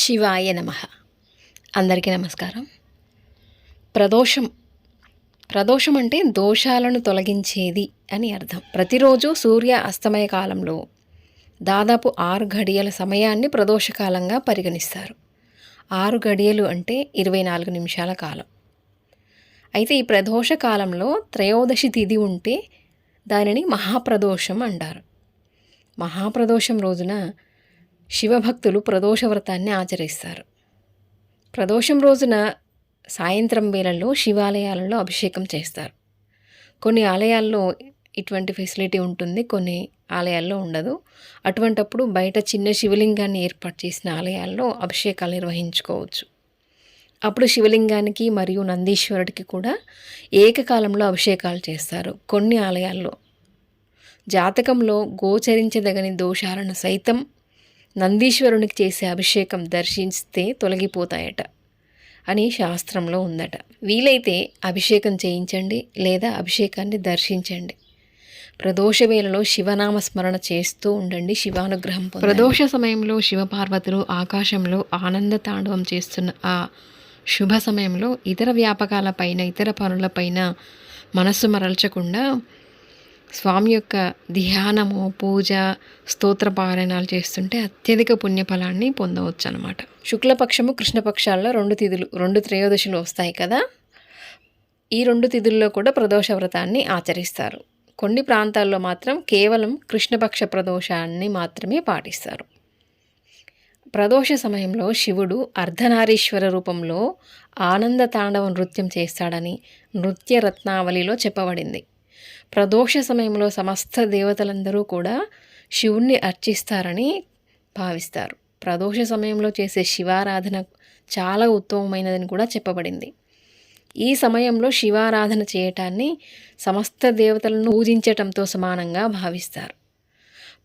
శివాయ నమ. అందరికీ నమస్కారం. ప్రదోషం. ప్రదోషం అంటే దోషాలను తొలగించేది అని అర్థం. ప్రతిరోజు సూర్య అస్తమయ కాలంలో దాదాపు ఆరు గడియల సమయాన్ని ప్రదోషకాలంగా పరిగణిస్తారు. ఆరు గడియలు అంటే ఇరవై నాలుగు నిమిషాల కాలం. అయితే ఈ ప్రదోష కాలంలో త్రయోదశి తిథి ఉంటే దానిని మహాప్రదోషం అంటారు. మహాప్రదోషం రోజున శివభక్తులు ప్రదోష వ్రతాన్ని ఆచరిస్తారు. ప్రదోషం రోజున సాయంత్రం వేళల్లో శివాలయాలలో అభిషేకం చేస్తారు. కొన్ని ఆలయాల్లో ఇటువంటి ఫెసిలిటీ ఉంటుంది కొన్ని ఆలయాల్లో ఉండదు. అటువంటప్పుడు బయట చిన్న శివలింగాన్ని ఏర్పాటు చేసిన ఆలయాల్లో అభిషేకాలు నిర్వహించుకోవచ్చు. అప్పుడు శివలింగానికి మరియు నందీశ్వరుడికి కూడా ఏకకాలంలో అభిషేకాలు చేస్తారు కొన్ని ఆలయాల్లో. జాతకంలో గోచరించదగని దోషాలను సైతం నందీశ్వరునికి చేసే అభిషేకం దర్శిస్తే తొలగిపోతాయట అని శాస్త్రంలో ఉందట. వీలైతే అభిషేకం చేయించండి లేదా అభిషేకాన్ని దర్శించండి. ప్రదోష వేళలో శివనామ స్మరణ చేస్తూ ఉండండి శివానుగ్రహం ప్రదోష సమయంలో శివపార్వతులు ఆకాశంలో ఆనంద తాండవం చేస్తున్న ఆ శుభ సమయంలో ఇతర వ్యాపకాలపైన ఇతర పనులపైన మనస్సు మరల్చకుండా స్వామి యొక్క ధ్యానము పూజ స్తోత్ర పారాయణాలు చేస్తుంటే అత్యధిక పుణ్యఫలాన్ని పొందవచ్చు అనమాట శుక్లపక్షము కృష్ణపక్షాల్లో రెండు తిథులు రెండు త్రయోదశులు వస్తాయి కదా? ఈ రెండు తిథుల్లో కూడా ప్రదోష వ్రతాన్ని ఆచరిస్తారు. కొన్ని ప్రాంతాల్లో మాత్రం కేవలం కృష్ణపక్ష ప్రదోషాన్ని మాత్రమే పాటిస్తారు. ప్రదోష సమయంలో శివుడు అర్ధనారీశ్వర రూపంలో ఆనంద తాండవ నృత్యం చేస్తాడని నృత్య రత్నావళిలో చెప్పబడింది. ప్రదోష సమయంలో సమస్త దేవతలందరూ కూడా శివుణ్ణి అర్చిస్తారని భావిస్తారు. ప్రదోష సమయంలో చేసే శివారాధన చాలా ఉత్తమమైనదని కూడా చెప్పబడింది. ఈ సమయంలో శివారాధన చేయటాన్ని సమస్త దేవతలను పూజించటంతో సమానంగా భావిస్తారు.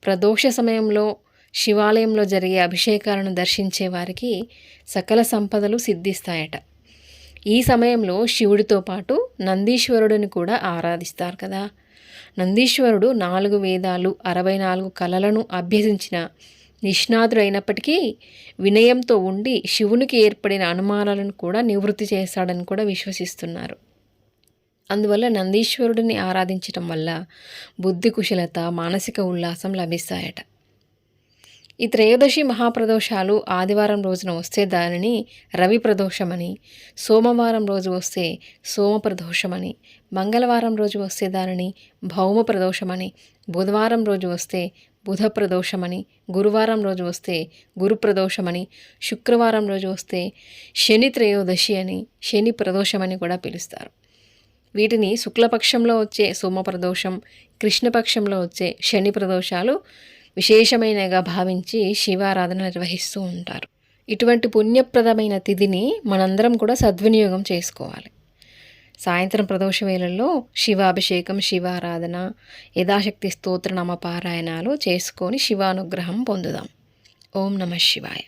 ప్రదోష సమయంలో శివాలయంలో జరిగే అభిషేకాలను దర్శించే వారికి సకల సంపదలు సిద్ధిస్తాయట. ఈ సమయంలో శివుడితో పాటు నందీశ్వరుడిని కూడా ఆరాధిస్తారు కదా. నందీశ్వరుడు నాలుగు వేదాలు అరవై నాలుగు కళలను అభ్యసించిన నిష్ణాతుడైనప్పటికీ వినయంతో ఉండి శివునికి ఏర్పడిన అనుమానాలను కూడా నివృత్తి చేస్తాడని కూడా విశ్వసిస్తున్నారు. అందువల్ల నందీశ్వరుడిని ఆరాధించటం వల్ల బుద్ధి కుశలత మానసిక ఉల్లాసం లభిస్తాయట. ఈ త్రయోదశి మహాప్రదోషాలు ఆదివారం రోజున వస్తే దానిని రవి ప్రదోషమని సోమవారం రోజు వస్తే సోమ ప్రదోషమని మంగళవారం రోజు వస్తే దానిని భౌమ ప్రదోషమని బుధవారం రోజు వస్తే బుధ ప్రదోషమని గురువారం రోజు వస్తే గురు ప్రదోషమని శుక్రవారం రోజు వస్తే శని త్రయోదశి అని శని ప్రదోషమని కూడా పిలుస్తారు. వీటిని శుక్లపక్షంలో వచ్చే సోమ ప్రదోషం కృష్ణపక్షంలో వచ్చే శని ప్రదోషాలు విశేషమైనగా భావించి శివారాధన నిర్వహిస్తూ ఉంటారు. ఇటువంటి పుణ్యప్రదమైన తిథిని మనందరం కూడా సద్వినియోగం చేసుకోవాలి. సాయంత్రం ప్రదోష వేళల్లో శివాభిషేకం శివారాధన యథాశక్తి స్తోత్రనామ పారాయణాలు చేసుకొని శివానుగ్రహం పొందుదాం. ఓం నమ శివాయ.